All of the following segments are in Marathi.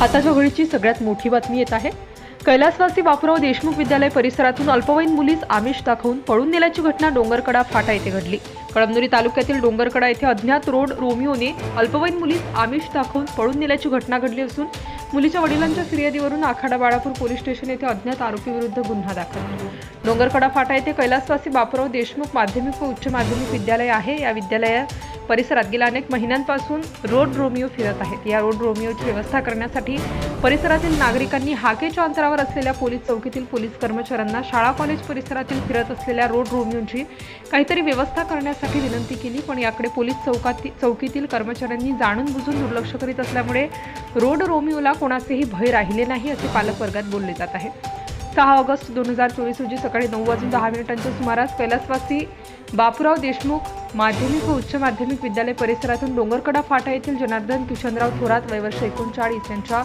आता झगडीची सगळ्यात मोठी बातमी येत आहे. कैलासवासी बापूराव देशमुख विद्यालय परिसरातून अल्पवयीन मुलीस आमिष दाखवून पळून नेल्याची घटना डोंगरकडा फाटा येथे घडली. कळमनुरी तालुक्यातील डोंगरकडा येथे अज्ञात रोड रोमिओने अल्पवयीन मुलीस आमिष दाखवून पळून नेल्याची घटना घडली असून मुलीच्या वडिलांच्या फिर्यादीवरून आखाडा बाळापूर पोलीस स्टेशन येथे अज्ञात आरोपीविरुद्ध गुन्हा दाखल. डोंगरकडा फाटा येथे कैलासवासी बापराव देशमुख माध्यमिक व उच्च माध्यमिक विद्यालय आहे. या विद्यालया परिसरात गेल्या अनेक महिन्यांपासून रोड रोमिओ फिरत आहेत. या रोड रोमिओची व्यवस्था करण्यासाठी परिसरातील नागरिकांनी हाकेच्या अंतरावर असलेल्या पोलीस चौकीतील पोलीस कर्मचाऱ्यांना शाळा कॉलेज परिसरातील फिरत असलेल्या रोड रोमिओची काहीतरी व्यवस्था करण्यासाठी विनंती केली. पण याकडे पोलीस चौकाती चौकीतील कर्मचाऱ्यांनी जाणून बुजून दुर्लक्ष करीत असल्यामुळे रोड रोमिओला कोणाचेही भय राहिले नाही असे पालक वर्गात बोलले जात आहे सहा ऑगस्ट दोन हजार चोवीस रोजी सकाळी नऊ वाजून दहा मिनिटांच्या सुमारास कैलासवासी बापूराव देशमुख माध्यमिक व उच्च माध्यमिक विद्यालय परिसरातून डोंगरकडा फाटा येथील जनार्दन किशनराव थोरात वयवर्ष एकोणचाळीस यांच्या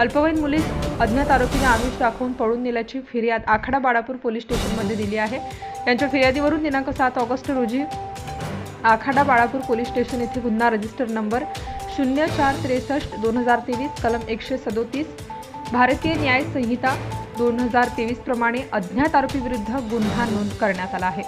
अल्पवयीन मुलीस अज्ञात आरोपीने आमिष दाखवून पळून नेल्याची फिर्याद आखाडा बाळापूर पोलीस स्टेशनमध्ये दिली आहे. यांच्या फिर्यादीवरून दिनांक सात ऑगस्ट रोजी आखाडा बाळापूर पोलीस स्टेशन येथे गुन्हा रजिस्टर नंबर शून्य चार त्रेसष्ट दोन हजार तेवीस कलम एकशे सदोतीस भारतीय न्याय संहिता दोन हजार तेवीस प्रमाणे अज्ञात आरोपीविरुद्ध गुन्हा नोंद करण्यात आला आहे.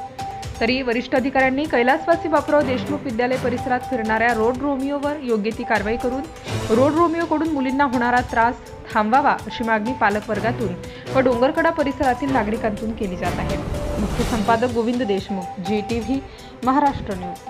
तरी वरिष्ठ अधिकाऱ्यांनी कैलासवासी बापराव देशमुख विद्यालय परिसरात फिरणाऱ्या रोड रोमिओवर योग्य ती कारवाई करून रोड रोमिओकडून मुलींना होणारा त्रास थांबावा अशी मागणी पालकवर्गातून व डोंगरकडा परिसरातील नागरिकांतून केली जात आहे. मुख्य संपादक Govind Deshmukh G T V Maharashtra news.